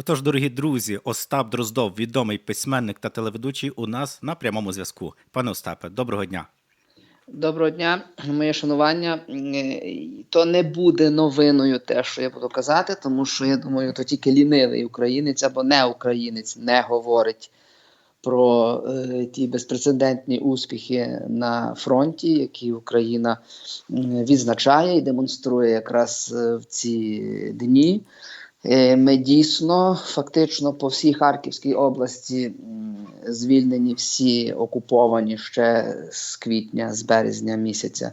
Отож, дорогі друзі, Остап Дроздов, відомий письменник та телеведучий, у нас на прямому зв'язку. Пане Остапе, доброго дня. Доброго дня, моє шанування. Е, То не буде новиною те, що я буду казати, тому що я думаю, то тільки лінивий українець або не українець не говорить про е, ті безпрецедентні успіхи на фронті, які Україна відзначає і демонструє якраз е, в ці дні. Е, Ми дійсно фактично по всій Харківській області звільнені всі окуповані ще з квітня, з березня місяця.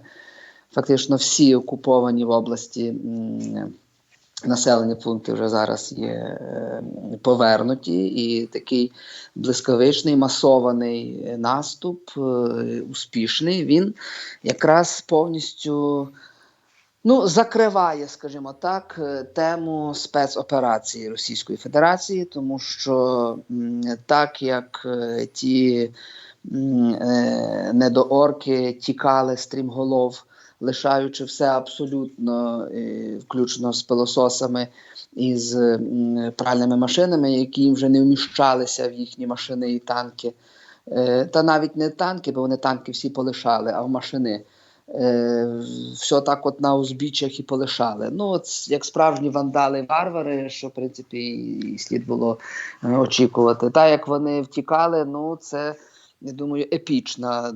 Фактично всі окуповані в області населені пункти вже зараз є е, повернуті, і такий блискавичний масований наступ, е, успішний, він якраз повністю ну, закриває, скажімо так, е, тему спецоперації Російської Федерації, тому що так як е, ті е, недоорки тікали стрімголов, лишаючи все абсолютно, включно з пилососами і з пральними машинами, які вже не вміщалися в їхні машини і танки. Та навіть не танки, бо вони танки всі полишали, а в машини. Е, все так от на узбіччях і полишали. Ну, от як справжні вандали-варвари, що в принципі і слід було е, очікувати. Та як вони втікали, ну це. Я думаю, епічна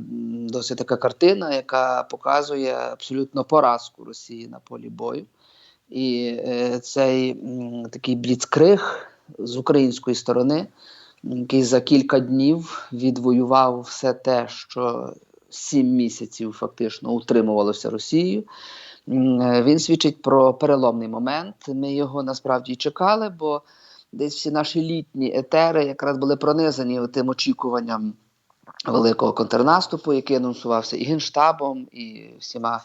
досить така картина, яка показує абсолютно поразку Росії на полі бою. І е, цей м, такий бліцкриг з української сторони, який за кілька днів відвоював все те, що сім місяців фактично утримувалося Росією. Е, Він свідчить про переломний момент. Ми його насправді чекали, бо десь всі наші літні етери якраз були пронизані тим очікуванням великого контрнаступу, який анонсувався і Генштабом, і всіма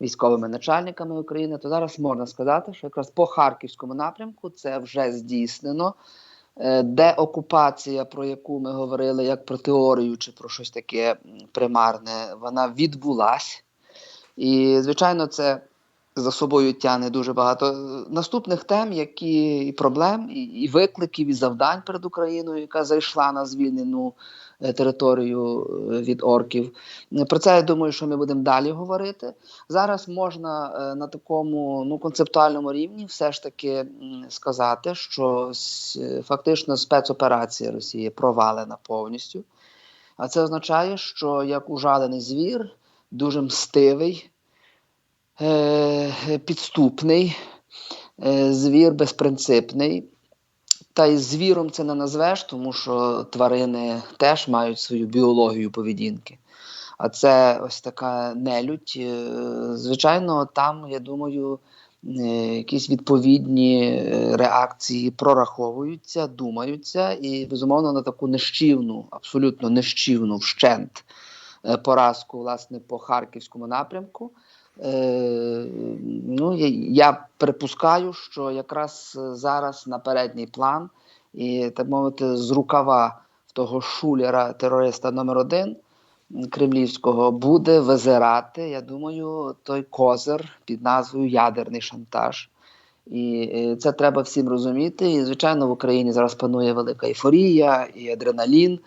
військовими начальниками України. То зараз можна сказати, що якраз по харківському напрямку це вже здійснено. Е, Деокупація, про яку ми говорили, як про теорію чи про щось таке примарне, вона відбулась. І, звичайно, це за собою тягне дуже багато е, наступних тем, які і проблем, і, викликів, і завдань перед Україною, яка зайшла на звільнену територію е, від орків. Е, Про це я думаю, що ми будемо далі говорити. Зараз можна е, на такому ну, концептуальному рівні все ж таки сказати, що е, фактично спецоперація Росії провалена повністю. А це означає, що як ужалений звір, дуже мстивий, е, підступний, е, звір безпринципний. Та й звіром це не назвеш, тому що тварини теж мають свою біологію поведінки. А це ось така нелюдь. Е, Звичайно, там, я думаю, е, якісь відповідні е, реакції прораховуються, думаються, і безумовно на таку нищівну, абсолютно нищівну вщент поразку власне по харківському напрямку. Е, ну, я, припускаю, що якраз е, зараз на передній план і так мовити, з рукава того шулера терориста номер один кремлівського буде визирати, я думаю, той козир під назвою ядерний шантаж. І е, це треба всім розуміти. І, звичайно, в Україні зараз панує велика ейфорія і адреналін,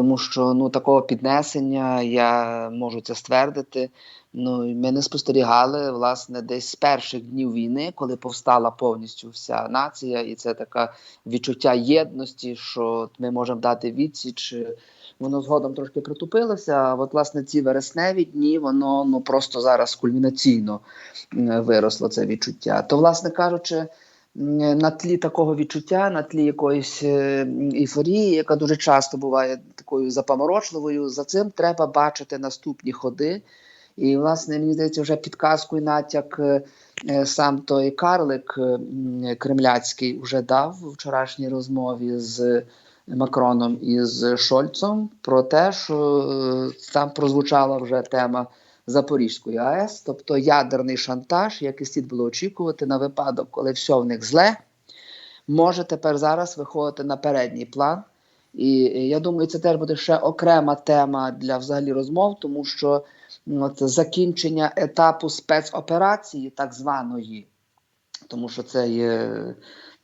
тому що ну, такого піднесення я можу це ствердити. Ну, і ми не спостерігали власне десь з перших днів війни, коли повстала повністю вся нація, і це таке відчуття єдності, що ми можемо дати відсіч. Воно згодом трошки притупилося. А от власне ці вересневі дні воно ну просто зараз кульмінаційно виросло це відчуття. То, власне кажучи, на тлі такого відчуття, на тлі якоїсь е, ейфорії, яка дуже часто буває такою запаморочливою, за цим треба бачити наступні ходи. І, власне, мені здається, вже підказку і натяк е, е, сам той карлик кремляцький вже дав у вчорашній розмові з Макроном і з Шольцом про те, що там прозвучала вже тема Запорізької АЕС, тобто ядерний шантаж, як і слід було очікувати на випадок, коли все в них зле, може тепер зараз виходити на передній план. І я думаю, це теж буде ще окрема тема для взагалі розмов, тому що от, закінчення етапу спецоперації, так званої, тому що це є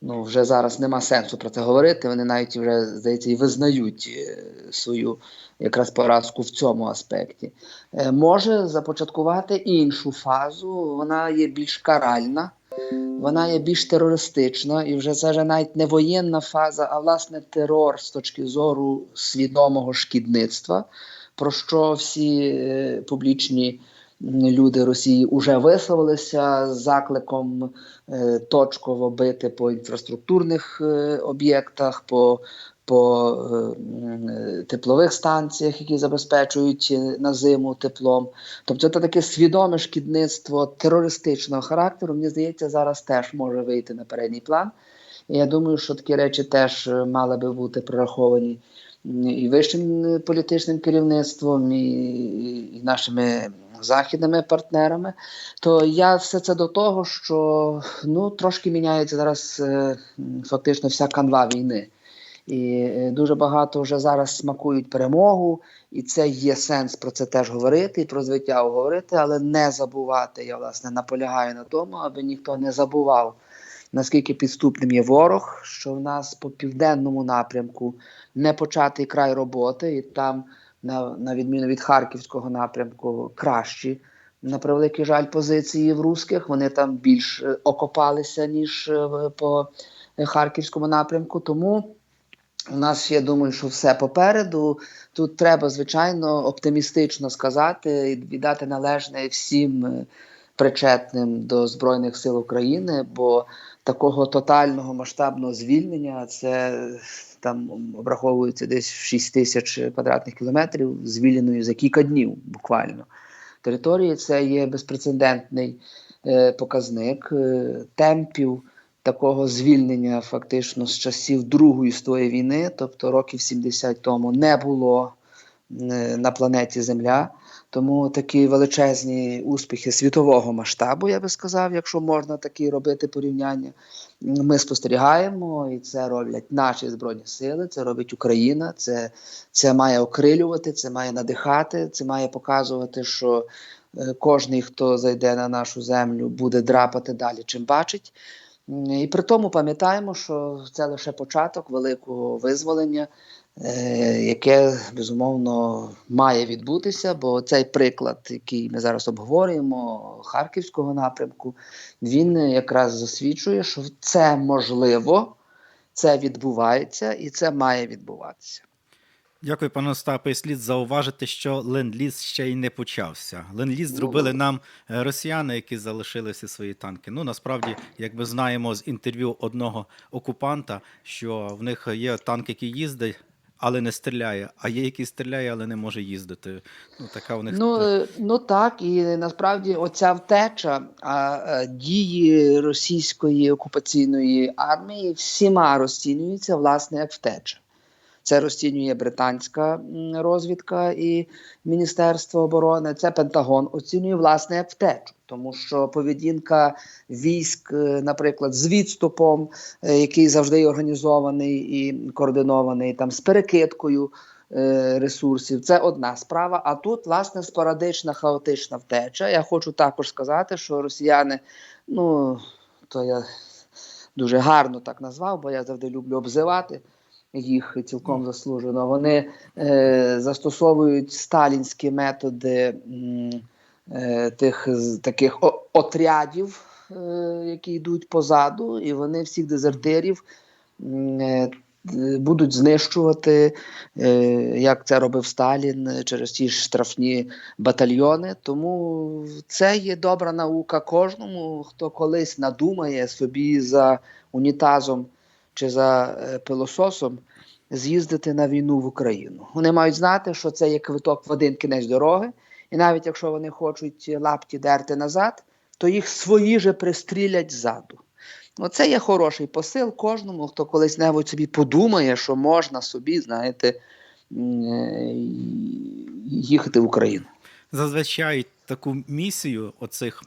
ну, вже зараз нема сенсу про це говорити. Вони навіть вже, здається, і визнають е, свою якраз поразку в цьому аспекті. Е, Може започаткувати іншу фазу, вона є більш каральна. Вона є більш терористична, і вже це вже навіть не воєнна фаза, а власне терор з точки зору свідомого шкідництва, про що всі е, публічні люди Росії вже висловилися з закликом е, точково бити по інфраструктурних е, об'єктах, по, по е, теплових станціях, які забезпечують на зиму теплом. Тобто це таке свідоме шкідництво терористичного характеру, мені здається, зараз теж може вийти на передній план. Я думаю, що такі речі теж мали би бути прораховані і вищим політичним керівництвом, і, і нашими західними партнерами. То я все це до того, що ну, трошки міняється зараз е, фактично вся канва війни. І е, дуже багато вже зараз смакують перемогу, і це є сенс про це теж говорити, і про звиття говорити, але не забувати. Я власне наполягаю на тому, аби ніхто не забував, наскільки підступним є ворог, що в нас по південному напрямку не початий край роботи, і там, на, на відміну від харківського напрямку, кращі. На превеликий жаль, позиції в русських вони там більш е, окопалися, ніж е, по е, харківському напрямку. Тому у нас, я думаю, що все попереду. Тут треба, звичайно, оптимістично сказати і віддати належне всім причетним до Збройних сил України, бо такого тотального масштабного звільнення це там обраховується десь в 6 тисяч квадратних кілометрів, звільненою за кілька днів буквально. Території це є безпрецедентний е, показник е, темпів такого звільнення фактично з часів Другої світової війни, тобто років 70 тому, не було е, на планеті Земля. Тому такі величезні успіхи світового масштабу, я би сказав, якщо можна такі робити порівняння, ми спостерігаємо, і це роблять наші збройні сили, це робить Україна. Це, це має окрилювати, це має надихати, це має показувати, що е, кожний, хто зайде на нашу землю, буде драпати далі, чим бачить. І при тому пам'ятаємо, що це лише початок великого визволення, яке безумовно має відбутися, бо цей приклад, який ми зараз обговорюємо, харківського напрямку, він якраз засвідчує, що це можливо, це відбувається і це має відбуватися. Дякую, пане Остапе. І Слід зауважити, що ленд-ліз ще й не почався. Ленд-ліз зробили нам е, росіяни, які залишили всі свої танки. Ну насправді, як ми знаємо з інтерв'ю одного окупанта, що в них є танк, який їздить, але не стріляє, а є який стріляє, але не може їздити. Ну така у них Ну, е, ну так, і насправді оця втеча а, е, дії російської окупаційної армії всіма розцінюється власне як втеча. Це розцінює британська розвідка і Міністерство оборони. Це Пентагон оцінює власне втечу, тому що поведінка військ, е, наприклад, з відступом, е, який завжди організований і координований, там з перекидкою е, ресурсів. Це одна справа. А тут, власне, спорадична хаотична втеча. Я хочу також сказати, що росіяни, ну то я дуже гарно так назвав, бо я завжди люблю обзивати. Їх цілком заслужено. Вони е, застосовують сталінські методи е, тих таких отрядів, е, які йдуть позаду, і вони всіх дезертирів е, будуть знищувати, е, як це робив Сталін через ті ж штрафні батальйони. Тому це є добра наука кожному, хто колись надумає собі за унітазом чи за е, пилососом з'їздити на війну в Україну. Вони мають знати, що це є квиток в один кінець дороги, і навіть якщо вони хочуть лапті дерти назад, то їх свої же пристрілять ззаду. Оце є хороший посил кожному, хто колись небудь собі подумає, що можна собі, знаєте, е, їхати в Україну. зазвичай таку місію оцих,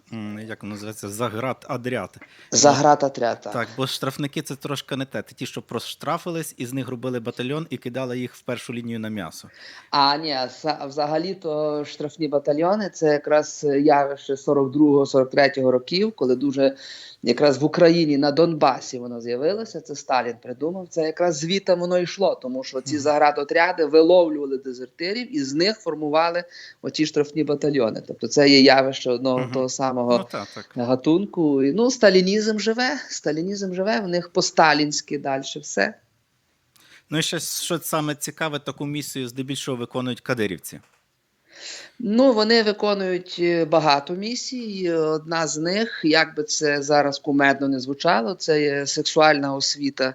як воно називається, заград отряд. Так. Так, бо штрафники це трошки не те. Це ті, що проштрафились, і з них робили батальйон і кидали їх в першу лінію на м'ясо. А ні, са- взагалі-то штрафні батальйони це якраз явище 42-43 років, коли дуже якраз в Україні на Донбасі воно з'явилося. Це Сталін придумав. Це якраз звідти воно йшло, тому що ці заградотряди виловлювали дезертирів і з них формували оці штрафні батальйони. Тобто це є явище одного Мгм. того самого Ну так, так. гатунку. І, Ну, сталінізм живе, сталінізм живе, в них по-сталінськи далі все. Ну і ще що саме цікаве, таку місію здебільшого виконують кадирівці. Ну, вони виконують е, багато місій. Одна з них, як би це зараз кумедно не звучало, це є сексуальна освіта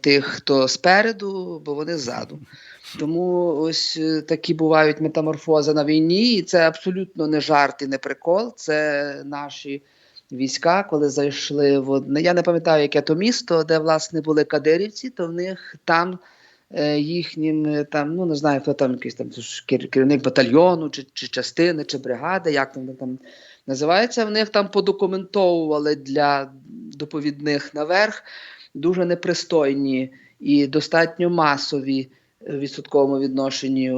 тих, хто спереду, бо вони ззаду. Тому ось е, такі бувають метаморфози на війні, і це абсолютно не жарт і не прикол. Це наші війська, коли зайшли в одне. Я не пам'ятаю, яке то місто, де власне були кадирівці, то в них там е, їхнім е, там, ну не знаю, хто там якийсь там керівник батальйону, чи, чи частини, чи бригади, як вони там називається. В них там подокументовували для доповідних наверх дуже непристойні і достатньо масові відсотковому відношенні е,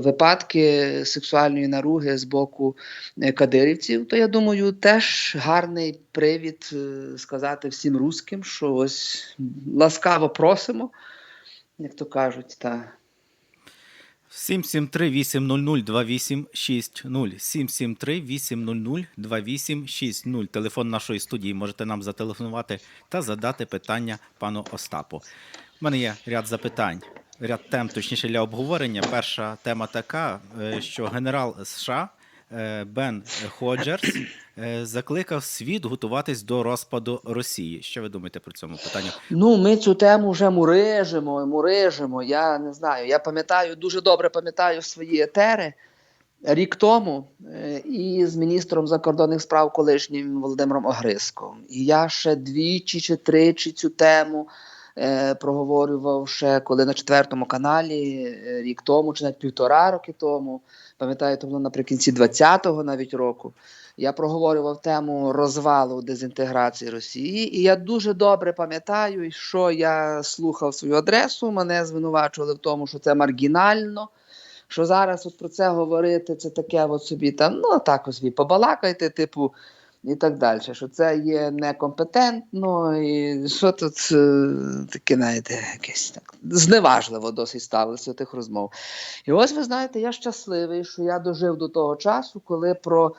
випадки сексуальної наруги з боку е, кадирівців, то я думаю, теж гарний привід е, сказати всім русським, що ось ласкаво просимо, як то кажуть, та 773-800-2860. 773-800-2860. Телефон нашої студії. Можете нам зателефонувати та задати питання пану Остапу. У мене є ряд запитань, ряд тем, точніше для обговорення. Перша тема така, е, що генерал США е, Бен Ходжерс е, закликав світ готуватись до розпаду Росії. Що ви думаєте про цьому питанню? Ну, ми цю тему вже мурижимо, мурижимо. Я не знаю. Я пам'ятаю, дуже добре пам'ятаю свої етери рік тому і з міністром закордонних справ колишнім Володимиром Огриском. І я ще двічі чи тричі цю тему е, проговорював ще коли на четвертому каналі е, рік тому, чи навіть півтора роки тому. Пам'ятаю, то було наприкінці 20-го навіть року. Я проговорював тему розвалу дезінтеграції Росії, і я дуже добре пам'ятаю, що я слухав свою адресу. Мене звинувачували в тому, що це маргінально. Що зараз от про це говорити, це таке от собі там, ну так собі побалакайте, типу, і так далі. Що це є некомпетентно, і що тут е, таке, знаєте, якесь так зневажливо досить ставилося тих розмов. І ось ви знаєте, я щасливий, що я дожив до того часу, коли про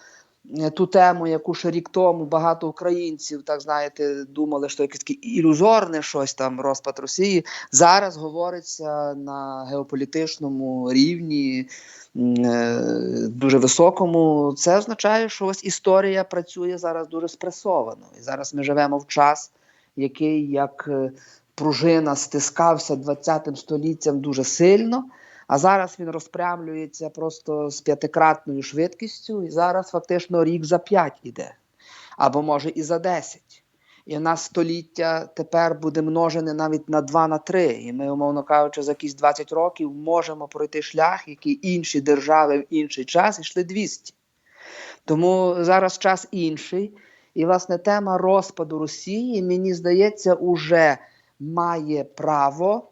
ту тему, яку ще рік тому багато українців, так знаєте, думали, що якесь таке ілюзорне щось там розпад Росії. Зараз говориться на геополітичному рівні е, дуже високому. Це означає, що ось історія працює зараз дуже спресовано. І зараз ми живемо в час, який як е, пружина стискався 20 століттям дуже сильно. А зараз він розпрямлюється просто з п'ятикратною швидкістю, і зараз фактично рік за п'ять іде, або може і за десять. І в нас століття тепер буде множене навіть на два, на три. І ми, умовно кажучи, за якісь 20 років можемо пройти шлях, який інші держави в інший час йшли 200. Тому зараз час інший. І, власне, тема розпаду Росії, мені здається, уже має право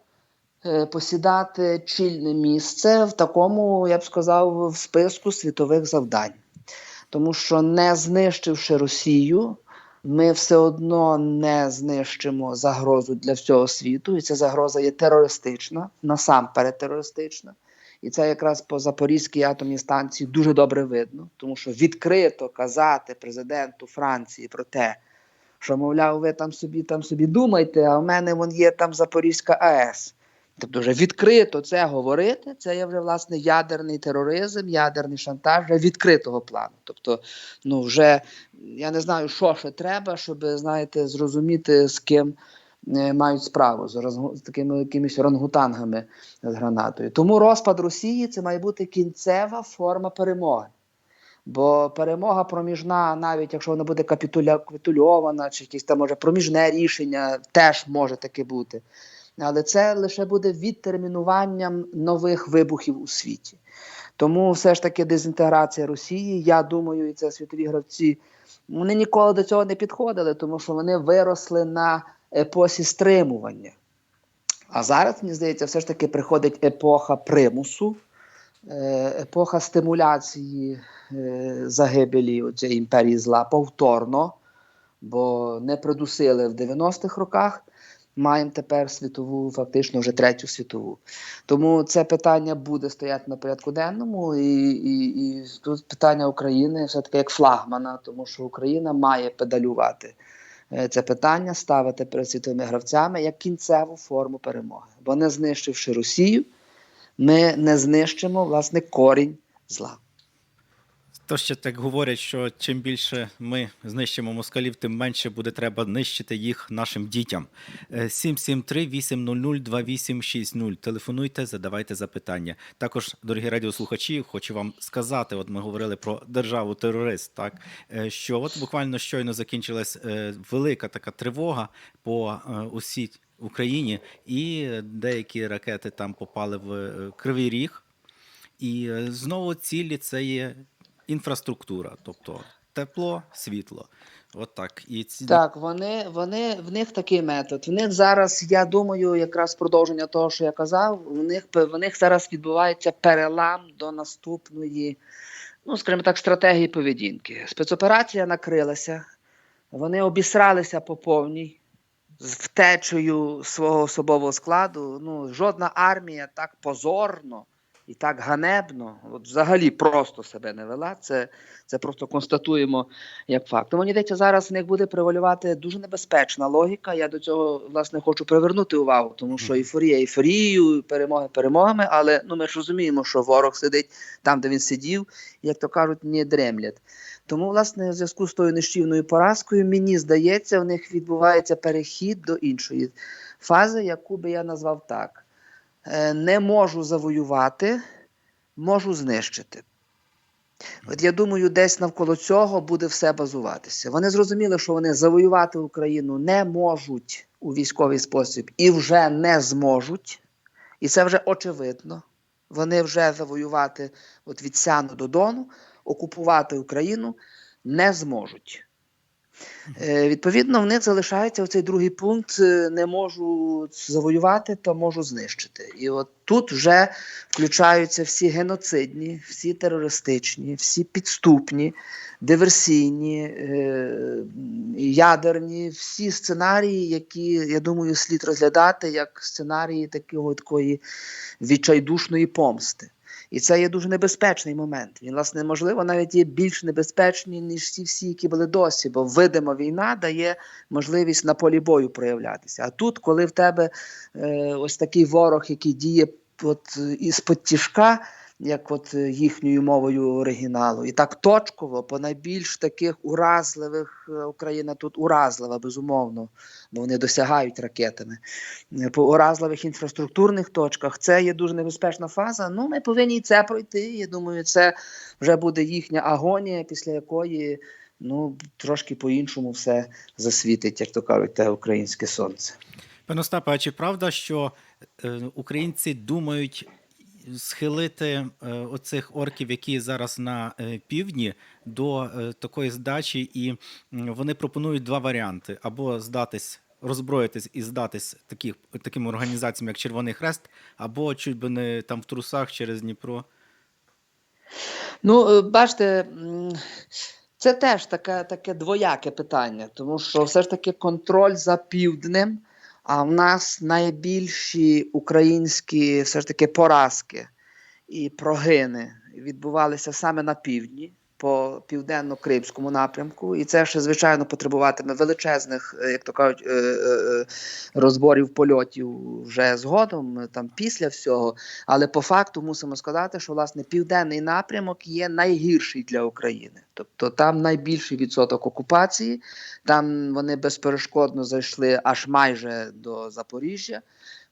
посідати чільне місце в такому, я б сказав, в списку світових завдань. Тому що не знищивши Росію, ми все одно не знищимо загрозу для всього світу, і ця загроза є терористична, насамперед терористична. І це якраз по Запорізькій атомній станції дуже добре видно, тому що відкрито казати президенту Франції про те, що, мовляв, ви там собі там собі думайте, а в мене вон є там Запорізька АЕС. Тобто, вже відкрито це говорити, це є вже власне ядерний тероризм, ядерний шантаж вже відкритого плану. Тобто, ну вже я не знаю, що ще треба, щоб знаєте, зрозуміти, з ким е, мають справу з, з такими якимись рангутангами з гранатою. Тому розпад Росії це має бути кінцева форма перемоги. Бо перемога проміжна, навіть якщо вона буде капітуля, капітульована, чи якесь там може проміжне рішення, теж може таке бути. Але це лише буде відтермінуванням нових вибухів у світі. Тому все ж таки дезінтеграція Росії, я думаю, і це світові гравці. Вони ніколи до цього не підходили, тому що вони виросли на епосі стримування. А зараз, мені здається, все ж таки приходить епоха примусу, е, епоха стимуляції е, загибелі цієї імперії зла повторно, бо не придусили в 90-х роках. Маємо тепер світову, фактично вже третю світову. Тому це питання буде стояти на порядку денному, і, і, і тут питання України все-таки як флагмана, тому що Україна має педалювати е, це питання, ставити перед світовими гравцями як кінцеву форму перемоги. Бо не знищивши Росію, ми не знищимо власне корінь зла. То ще так говорять, що чим більше ми знищимо москалів, тим менше буде треба нищити їх нашим дітям. Е, 773-800-2860. Телефонуйте, задавайте запитання. Також, дорогі радіослухачі, хочу вам сказати: от ми говорили про державу терорист, так е, що от буквально щойно закінчилась е, велика така тривога по е, усій Україні, і деякі ракети там попали в е, Кривий Ріг. І е, знову цілі це є інфраструктура, тобто тепло, світло. От так. І ці Так, вони, вони, в них такий метод. В них зараз, я думаю, якраз продовження того, що я казав, в них, в них зараз відбувається перелам до наступної, ну, скажімо так, стратегії поведінки. Спецоперація накрилася, вони обісралися по повній з втечею свого особового складу. Ну, жодна армія так позорно і так ганебно, от взагалі просто себе не вела. Це, це просто констатуємо як факт. Тому мені здається, зараз в них буде превалювати дуже небезпечна логіка. Я до цього власне хочу привернути увагу, тому що ейфорія ейфорією, перемоги перемогами, але ну ми ж розуміємо, що ворог сидить там, де він сидів, і, як то кажуть, не дремлять. Тому, власне, в зв'язку з тою нищівною поразкою, мені здається, в них відбувається перехід до іншої фази, яку би я назвав так: не можу завоювати, можу знищити. От я думаю, десь навколо цього буде все базуватися. Вони зрозуміли, що вони завоювати Україну не можуть у військовий спосіб і вже не зможуть. І це вже очевидно. Вони вже завоювати от від Сяну до Дону, окупувати Україну не зможуть. Е, відповідно, в них залишається оцей другий пункт: е, не можу завоювати, то можу знищити. І от тут вже включаються всі геноцидні, всі терористичні, всі підступні, диверсійні, е, ядерні, всі сценарії, які, я думаю, слід розглядати як сценарії такої відчайдушної помсти. І це є дуже небезпечний момент. Він, власне, можливо, навіть є більш небезпечний, ніж ті всі, які були досі, бо видима війна дає можливість на полі бою проявлятися. А тут, коли в тебе е, ось такий ворог, який діє от, із-под тяжка, як от е, їхньою мовою оригіналу, і так точково, по найбільш таких уразливих е, Україна тут уразлива, безумовно, бо вони досягають ракетами. Е, По уразливих інфраструктурних точках це є дуже небезпечна фаза. Ну, ми повинні і це пройти. Я думаю, це вже буде їхня агонія, після якої ну трошки по-іншому все засвітить, як то кажуть, те українське сонце. Пане Остапе, а чи правда, що українці думають схилити е, оцих орків, які зараз на е, півдні, до е, такої здачі, і вони пропонують два варіанти: або здатись. Роззброїтись і здатись таких, таким організаціям, як Червоний Хрест, або чуть би не там в трусах через Дніпро. Ну, бачите, це теж таке, таке двояке питання, тому що все ж таки контроль за півднем, а в нас найбільші українські все ж таки поразки і прогини відбувалися саме на півдні. По південно-кримському напрямку, і це ще звичайно потребуватиме величезних, е, як то кажуть, е, е, розборів польотів вже згодом, там після всього. Але по факту мусимо сказати, що власне південний напрямок є найгірший для України. Тобто там найбільший відсоток окупації, там вони безперешкодно зайшли аж майже до Запоріжжя,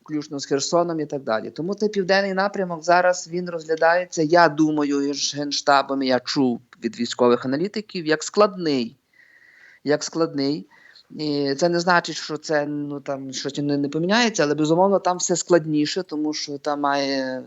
включно з Херсоном і так далі. Тому цей південний напрямок зараз він розглядається. Я думаю, з генштабом я чув від військових аналітиків як складний. Як складний. І це не значить, що це ну там щось не, не поміняється, але безумовно там все складніше, тому що там має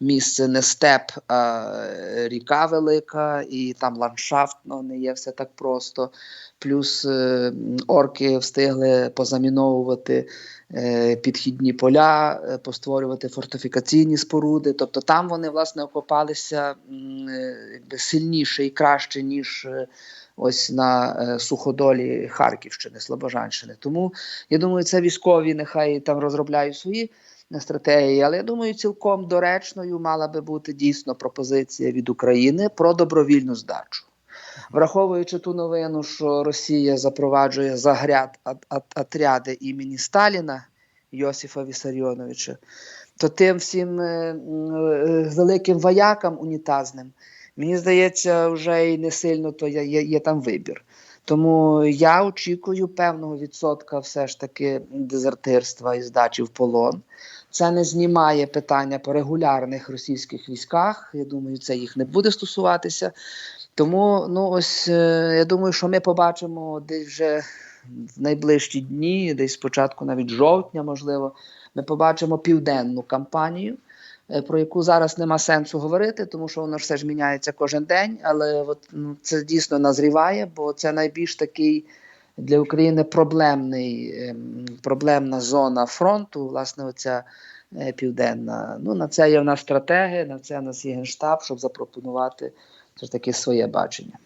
місце не степ, а ріка велика, і там ландшафтно не є все так просто. Плюс е, орки встигли позаміновувати е, підхідні поля, е, постворювати фортифікаційні споруди. Тобто там вони власне окопалися сильніше і краще, ніж ось на е, суходолі Харківщини, Слобожанщини. Тому я думаю, це військові нехай там розробляють свої стратегії, але я думаю, цілком доречною мала би бути дійсно пропозиція від України про добровільну здачу. Враховуючи ту новину, що Росія запроваджує загряд отряди імені Сталіна Йосифа Вісаріоновича, то тим всім е, е, великим воякам унітазним, мені здається, вже і не сильно то є, є, є там вибір. Тому я очікую певного відсотка все ж таки дезертирства і здачі в полон. Це не знімає питання по регулярних російських військах. Я думаю, це їх не буде стосуватися. Тому, ну ось е, я думаю, що ми побачимо десь вже в найближчі дні, десь спочатку навіть жовтня, можливо, ми побачимо південну кампанію, е, про яку зараз нема сенсу говорити, тому що воно все ж міняється кожен день. Але от, ну, це дійсно назріває, бо це найбільш такий для України проблемний, ем, проблемна зона фронту, власне, оця е, південна. Ну, на це є в нас стратеги, на це в нас є генштаб, щоб запропонувати все ж таки своє бачення.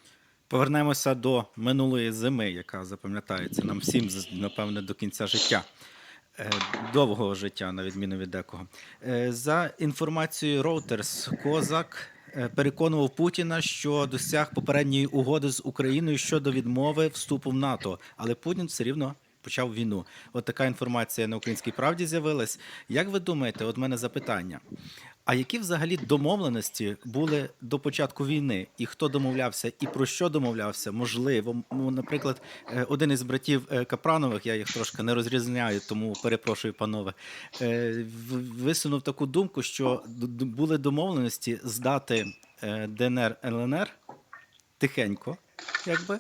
Повернемося до минулої зими, яка запам'ятається нам всім, напевне, до кінця життя. Е, Довгого життя, на відміну від декого. Е, За інформацією Reuters, Козак переконував Путіна, що досяг попередньої угоди з Україною щодо відмови вступу в НАТО, але Путін все рівно почав війну. От така інформація на українській правді з'явилась. Як ви думаєте, от мене запитання. А які взагалі домовленості були до початку війни? І хто домовлявся, і про що домовлявся? Можливо, ну, наприклад, е, один із братів е, Капранових, я їх трошки не розрізняю, тому перепрошую, панове, е, висунув таку думку, що були домовленості здати ДНР ЛНР тихенько, якби.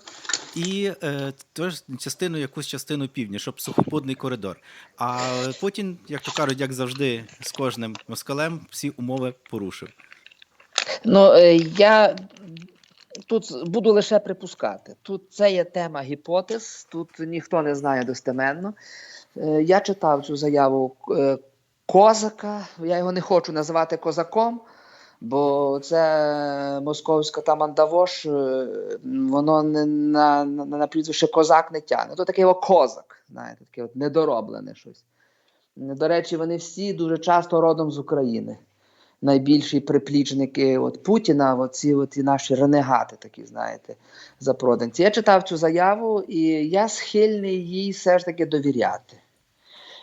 І е, теж частину, якусь частину півдня, щоб сухопутний коридор. А Путін, як то кажуть, як завжди, з кожним москалем всі умови порушив. Ну, е, я тут буду лише припускати. Тут це є тема гіпотез, тут ніхто не знає достеменно. Е, Я читав цю заяву е, Козака, я його не хочу називати козаком, бо це московська там андавош, е, воно не на, на, на прізвище козак не тягне. То такий о козак, знаєте, таке от недороблене щось. До речі, вони всі дуже часто родом з України найбільші приплічники от Путіна, оці от і наші ренегати, такі, знаєте, запроданці. Я читав цю заяву, і я схильний їй все ж таки довіряти.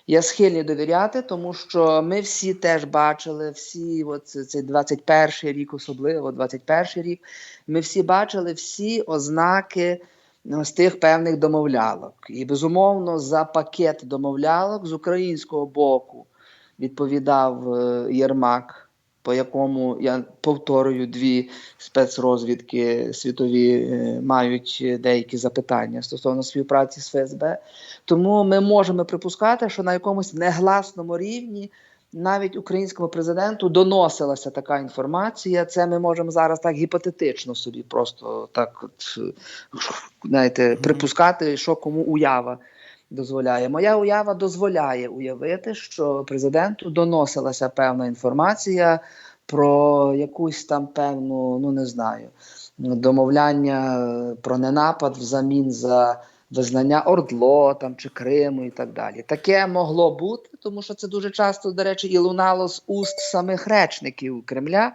Я схильний довіряти, тому що ми всі теж бачили, всі, от це- цей 21 рік, особливо 21 рік, ми всі бачили всі ознаки ну, з тих певних домовлялок. І, безумовно, за пакет домовлялок з українського боку відповідав е, Єрмак, по якому я повторюю, дві спецрозвідки світові е, мають деякі запитання стосовно співпраці з ФСБ. Тому ми можемо припускати, що на якомусь негласному рівні. Навіть українському президенту доносилася така інформація. Це ми можемо зараз так гіпотетично собі просто так, от, знаєте, припускати, що кому уява дозволяє. Моя уява дозволяє уявити, що президенту доносилася певна інформація про якусь там певну, ну не знаю, домовляння про ненапад взамін за визнання Ордло там чи Криму і так далі. Таке могло бути, тому що це дуже часто, до речі, і лунало з уст самих речників Кремля.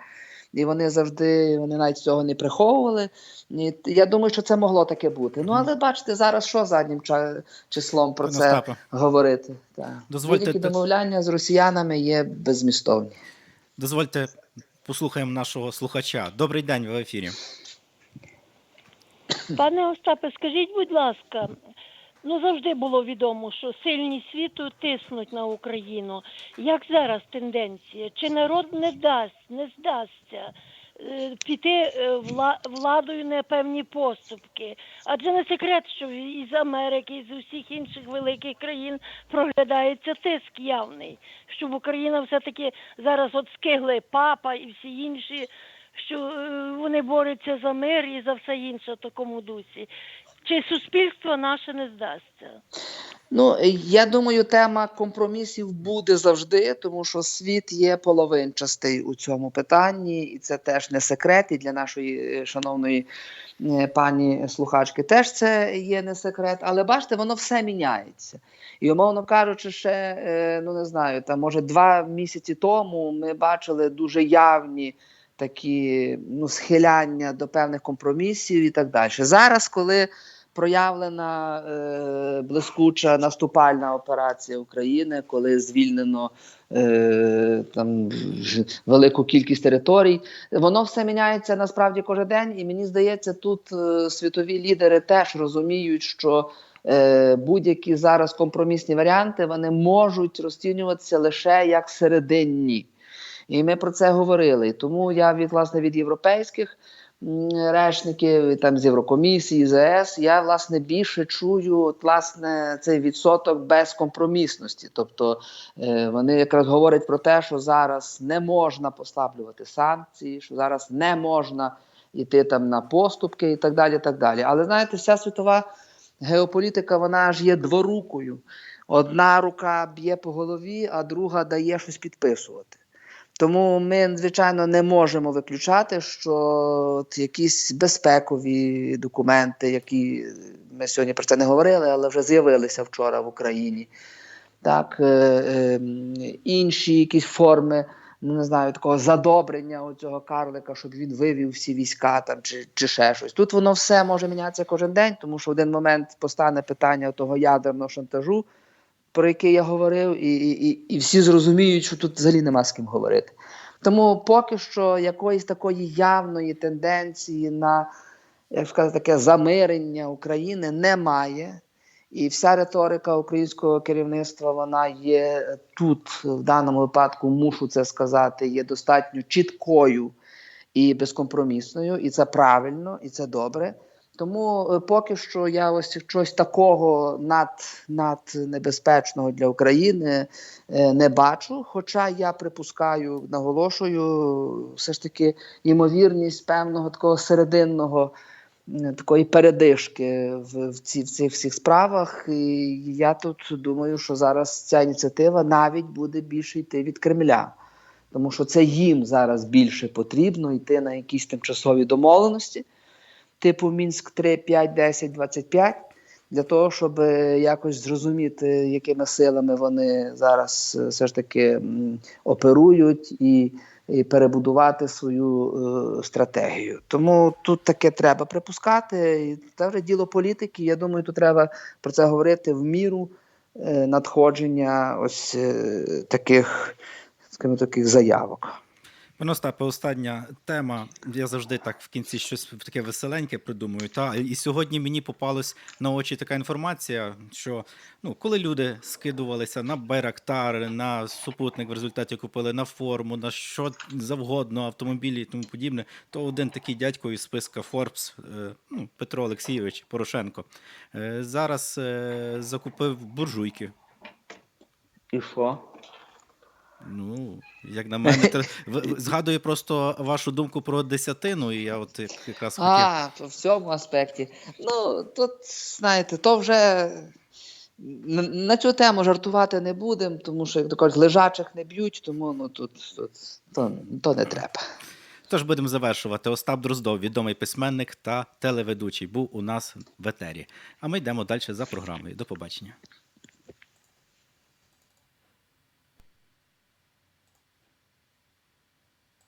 І вони завжди вони навіть цього не приховували. І я думаю, що це могло таке бути. Ну але бачите, зараз що заднім числом про це Остапе, говорити? Так. Дозвольте Будь-які домовляння з росіянами є беззмістовні. дозвольте послухаємо нашого слухача. Добрий день, ви в ефірі. Пане Остапе, скажіть, будь ласка, ну завжди було відомо, що сильні світу тиснуть на Україну. Як зараз тенденція? Чи народ не дасть, не здасться? е, піти е, владою на певні поступки. Адже не секрет, що із Америки, і з усіх інших великих країн проглядається тиск явний, щоб Україна все-таки зараз от скигли папа і всі інші, що е, вони борються за мир і за все інше в такому дусі. Чи суспільство наше не здасться? Ну, я думаю, тема компромісів буде завжди, тому що світ є половинчастий у цьому питанні, і це теж не секрет. І для нашої е, шановної е, пані слухачки теж це є не секрет. Але бачите, воно все міняється. І умовно кажучи, ще е, ну не знаю, там може два місяці тому ми бачили дуже явні. Такі ну, схиляння до певних компромісів і так далі. Зараз, коли проявлена е, блискуча наступальна операція України, коли звільнено е, там велику кількість територій. Воно все міняється насправді кожен день, і мені здається, тут е, світові лідери теж розуміють, що е, будь-які зараз компромісні варіанти вони можуть розцінюватися лише як серединні. І ми про це говорили. Тому я від власне від європейських і там з Єврокомісії, з ЕС, я власне більше чую власне цей відсоток безкомпромісності. Тобто е, вони якраз говорять про те, що зараз не можна послаблювати санкції, що зараз не можна йти там на поступки і так далі. так далі. Але знаєте, вся світова геополітика вона ж є дворукою. Одна рука б'є по голові, а друга дає щось підписувати. Тому ми, звичайно, не можемо виключати, що якісь безпекові документи, які ми сьогодні про це не говорили, але вже з'явилися вчора в Україні. Так, е, е, інші якісь форми, ну не знаю, такого задобрення цього карлика, щоб він вивів всі війська там чи, чи ще щось. Тут воно все може мінятися кожен день, тому що в один момент постане питання того ядерного шантажу, про який я говорив, і, і, і, всі зрозуміють, що тут взагалі нема з ким говорити. Тому поки що якоїсь такої явної тенденції на як сказати, таке замирення України немає. І вся риторика українського керівництва вона є тут, в даному випадку, мушу це сказати, є достатньо чіткою і безкомпромісною, і це правильно, і це добре. Тому е, поки що я ось щось такого над, наднебезпечного для України е, не бачу. Хоча я припускаю, наголошую, все ж таки ймовірність певного такого серединного такої передишки в, ці, в цих всіх справах. І я тут думаю, що зараз ця ініціатива навіть буде більше йти від Кремля. Тому що це їм зараз більше потрібно йти на якісь тимчасові домовленості, типу Мінськ 3, 5, 10, 25, для того, щоб е, якось зрозуміти, якими силами вони зараз е, все ж таки оперують і, і перебудувати свою е, стратегію. Тому тут таке треба припускати. І Це вже діло політики. Я думаю, тут треба про це говорити в міру е, надходження ось е, таких, скажімо, таких заявок. Пане Остапе, остання тема. Я завжди так в кінці щось таке веселеньке придумую. Та і сьогодні мені попалась на очі така інформація, що ну, коли люди скидувалися на Байрактар, на супутник, в результаті купили на форму, на що завгодно, автомобілі і тому подібне, то один такий дядько із списка Forbes, е, ну, Петро Олексійович Порошенко, е, зараз е, закупив буржуйки. І що? Ну, як на мене, тр- згадую просто вашу думку про десятину, і я от якраз хотів. А, в цьому аспекті. Ну, тут, знаєте, то вже на, на цю тему жартувати не будемо, тому що, як то кажуть, лежачих не б'ють, тому ну, тут, тут то, то не треба. Тож будемо завершувати. Остап Дроздов, відомий письменник та телеведучий, був у нас в етері. А ми йдемо далі за програмою. До побачення.